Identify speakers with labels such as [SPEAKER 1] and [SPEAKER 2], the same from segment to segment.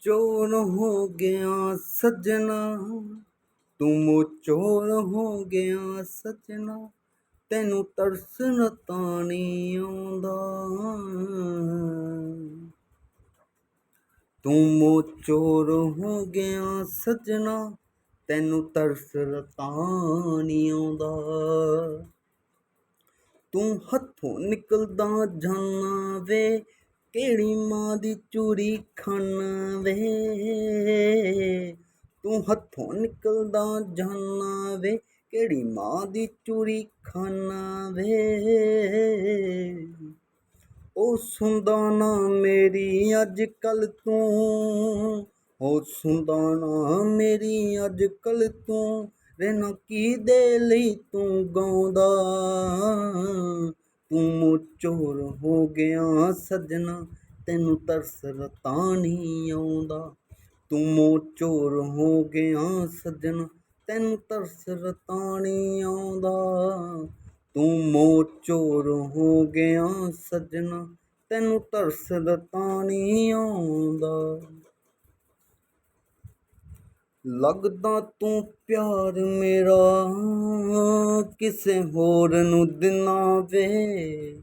[SPEAKER 1] ਚੋਰ ਹੋ ਗਿਆ ਸੱਜਣਾ, ਤੂੰ ਚੋਰ ਹੋ ਗਿਆ ਸੱਜਣਾ, ਤੈਨੂੰ ਤਰਸ ਨਾ ਤਾਂ ਨਹੀਂ ਆਉਂਦਾ। ਤੂੰ ਚੋਰ ਹੋ ਗਿਆ ਸੱਜਣਾ, ਤੈਨੂੰ ਤਰਸ ਤਾਂ ਆਉਂਦਾ। ਤੂੰ ਹੱਥੋਂ ਨਿਕਲਦਾ ਜਾਣਾ ਵੇ ਕਿਹੜੀ ਮਾਂ ਦੀ ਚੂਰੀ ਖਾਨਾ ਵੇ? ਤੂੰ ਹੱਥੋਂ ਨਿਕਲਦਾ ਜਾਨਾ ਵੇ, ਕਿਹੜੀ ਮਾਂ ਦੀ ਚੂਰੀ ਖਾਨਾ ਵੇ? ਉਹ ਸੁਣਦਾ ਨਾ ਮੇਰੀ ਅੱਜ ਕੱਲ ਤੂੰ, ਉਹ ਸੁਣਦਾ ਨਾ ਮੇਰੀ ਅੱਜ ਕੱਲ ਤੂੰ ਰਹਿਣਾ ਕੀ ਦੇ ਲਈ ਤੂੰ ਗਾਉਂਦਾ? ਤੂੰ ਚੋਰ ਹੋ ਗਿਆ ਸੱਜਣਾ, ਤੈਨੂੰ ਤਰਸ ਰਤਾ ਨਹੀਂ ਆਉਂਦਾ। ਤੂੰ ਚੋਰ ਹੋ ਗਿਆ ਸੱਜਣਾ, ਤੈਨੂੰ ਤਰਸ ਰਤਾ ਨਹੀਂ ਆਉਂਦਾ। ਤੂੰ ਚੋਰ ਹੋ ਗਿਆ ਸੱਜਣਾ, ਤੈਨੂੰ ਤਰਸ ਰਤਾ ਨਹੀਂ ਆਉਂਦਾ। ਲੱਗਦਾ ਤੂੰ ਪਿਆਰ ਮੇਰਾ, ਕਿਸੇ ਹੋਰ ਨੂੰ ਦਿਨਾ ਵੇ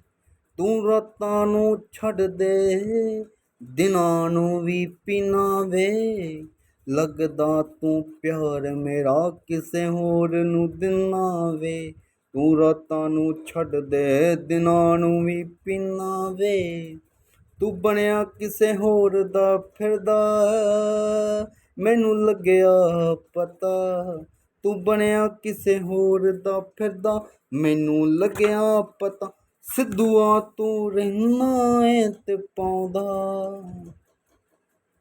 [SPEAKER 1] ਤੂੰ ਰਾਤਾਂ ਨੂੰ ਛੱਡ ਦੇ, ਦਿਨਾਂ ਨੂੰ ਵੀ ਪੀਨਾ ਵੇ ਲੱਗਦਾ ਤੂੰ ਪਿਆਰ ਮੇਰਾ, ਕਿਸੇ ਹੋਰ ਨੂੰ ਦਿਨਾ ਵੇ ਤੂੰ ਰਾਤਾਂ ਨੂੰ ਛੱਡ ਦੇ, ਦਿਨਾਂ ਨੂੰ ਵੀ ਪੀਨਾ ਵੇ ਤੂੰ ਬਣਿਆ ਕਿਸੇ ਹੋਰ ਦਾ ਫਿਰਦਾ ਮੈਨੂੰ ਲੱਗਿਆ ਪਤਾ। ਤੂੰ ਬਣਿਆ ਕਿਸੇ ਹੋਰ ਦਾ ਫਿਰਦਾ। ਮੈਨੂੰ ਲੱਗਿਆ ਪਤਾ। ਸਿੱਧੂਆ ਤੂੰ ਰਹਿਣਾ ਏ ਤੇ ਪਾਉਂਦਾ।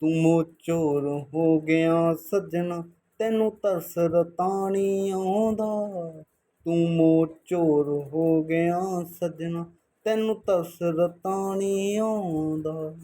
[SPEAKER 1] ਤੂੰ ਮੋਚੋਰ ਹੋ ਗਿਆ ਸੱਜਣਾ। ਤੈਨੂੰ ਤਰਸ ਰਤਾਣੀ ਆਉਂਦਾ। ਤੂੰ ਮੋਚੋਰ ਹੋ ਗਿਆ ਸੱਜਣਾ। ਤੈਨੂੰ ਤਰਸ ਰਤਾਣੀ ਆਉਂਦਾ।